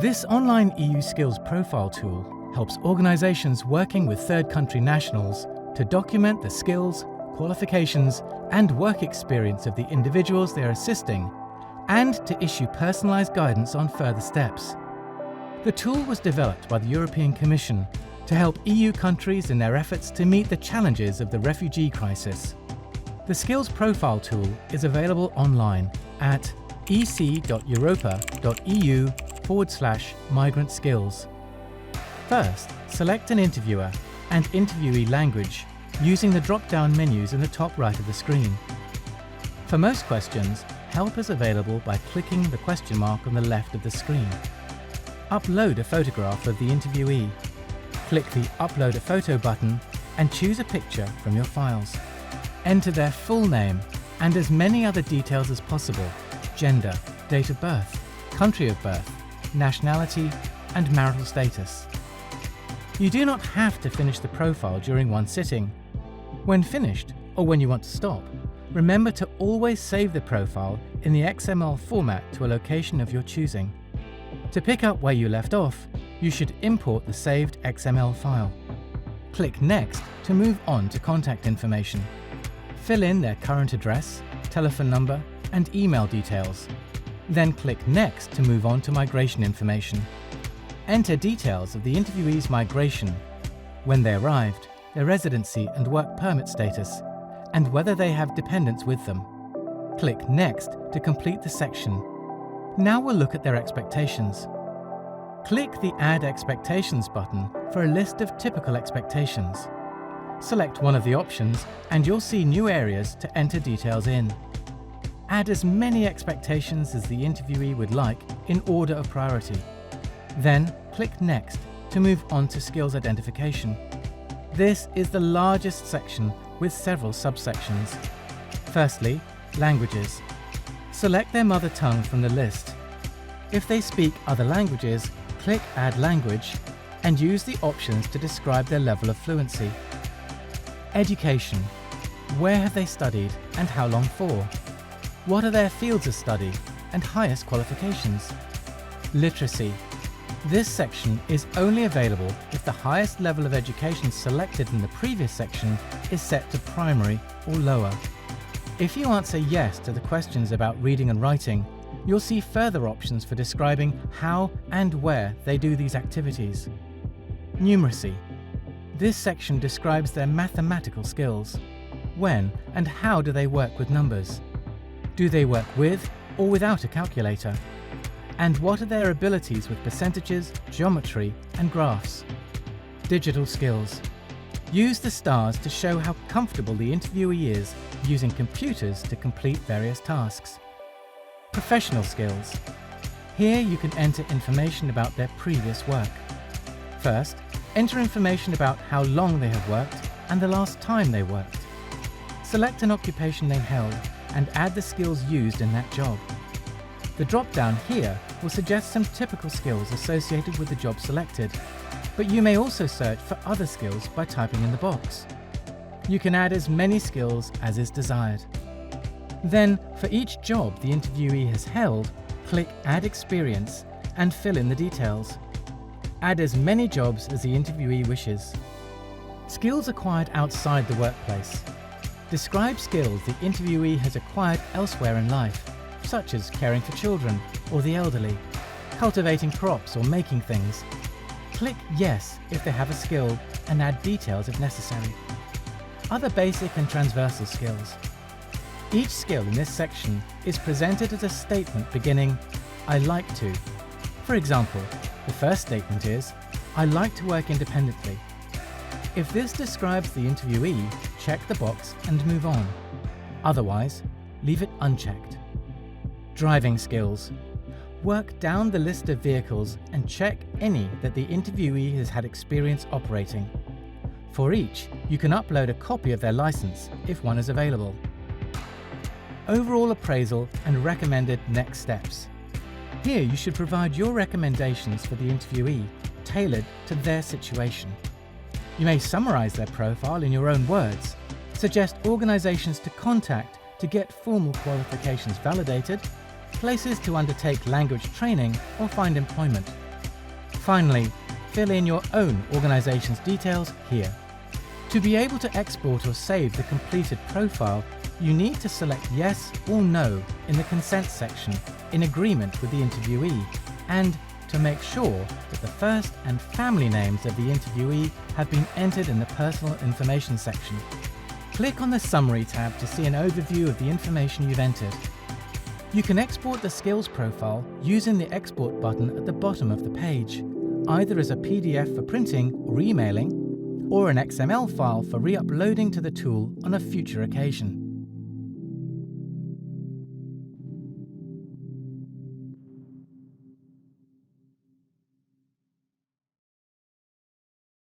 This online EU skills profile tool helps organisations working with third country nationals to document the skills, qualifications, and work experience of the individuals they are assisting and to issue personalised guidance on further steps. The tool was developed by the European Commission to help EU countries in their efforts to meet the challenges of the refugee crisis. The Skills Profile tool is available online at ec.europa.eu forward slash migrant skills. First, select an interviewer and interviewee language using the drop down menus in the top right of the screen. For most questions, help is available by clicking the question mark on the left of the screen. Upload a photograph of the interviewee. Click the Upload a Photo button and choose a picture from your files. Enter their full name and as many other details as possible gender, date of birth, country of birth, nationality, and marital status. You do not have to finish the profile during one sitting. When finished, or when you want to stop, remember to always save the profile in the XML format to a location of your choosing. To pick up where you left off, you should import the saved XML file. Click Next to move on to contact information. Fill in their current address, telephone number, and email details. Then click Next to move on to migration information. Enter details of the interviewee's migration, when they arrived, their residency and work permit status, and whether they have dependents with them. Click Next to complete the section. Now we'll look at their expectations. Click the Add Expectations button for a list of typical expectations. Select one of the options and you'll see new areas to enter details in. Add as many expectations as the interviewee would like in order of priority. Then click Next to move on to skills identification. This is the largest section with several subsections. Firstly, languages. Select their mother tongue from the list. If they speak other languages, click Add Language and use the options to describe their level of fluency. Education. Where have they studied and how long for? What are their fields of study and highest qualifications? Literacy. This section is only available if the highest level of education selected in the previous section is set to primary or lower. If you answer yes to the questions about reading and writing, you'll see further options for describing how and where they do these activities. Numeracy. This section describes their mathematical skills. When and how do they work with numbers? Do they work with or without a calculator? And what are their abilities with percentages, geometry, and graphs? Digital skills. Use the stars to show how comfortable the interviewee is using computers to complete various tasks. Professional skills. Here you can enter information about their previous work. First, enter information about how long they have worked and the last time they worked. Select an occupation they held and add the skills used in that job. The drop-down here will suggest some typical skills associated with the job selected, but you may also search for other skills by typing in the box. You can add as many skills as is desired. Then, for each job the interviewee has held, click Add Experience and fill in the details. Add as many jobs as the interviewee wishes. Skills acquired outside the workplace. Describe skills the interviewee has acquired elsewhere in life, such as caring for children or the elderly, cultivating crops or making things. Click Yes if they have a skill and add details if necessary. Other basic and transversal skills. Each skill in this section is presented as a statement beginning, I like to. For example, the first statement is, I like to work independently. If this describes the interviewee, check the box and move on. Otherwise, leave it unchecked. Driving skills. Work down the list of vehicles and check any that the interviewee has had experience operating. For each, you can upload a copy of their license if one is available. Overall appraisal and recommended next steps. Here you should provide your recommendations for the interviewee, tailored to their situation. You may summarize their profile in your own words, suggest organizations to contact to get formal qualifications validated, places to undertake language training or find employment, Finally, fill in your own organization's details here. To be able to export or save the completed profile, you need to select yes or no in the consent section in agreement with the interviewee and to make sure that the first and family names of the interviewee have been entered in the personal information section. Click on the Summary tab to see an overview of the information you've entered. You can export the skills profile using the Export button at the bottom of the page, either as a PDF for printing or emailing, or an XML file for re-uploading to the tool on a future occasion.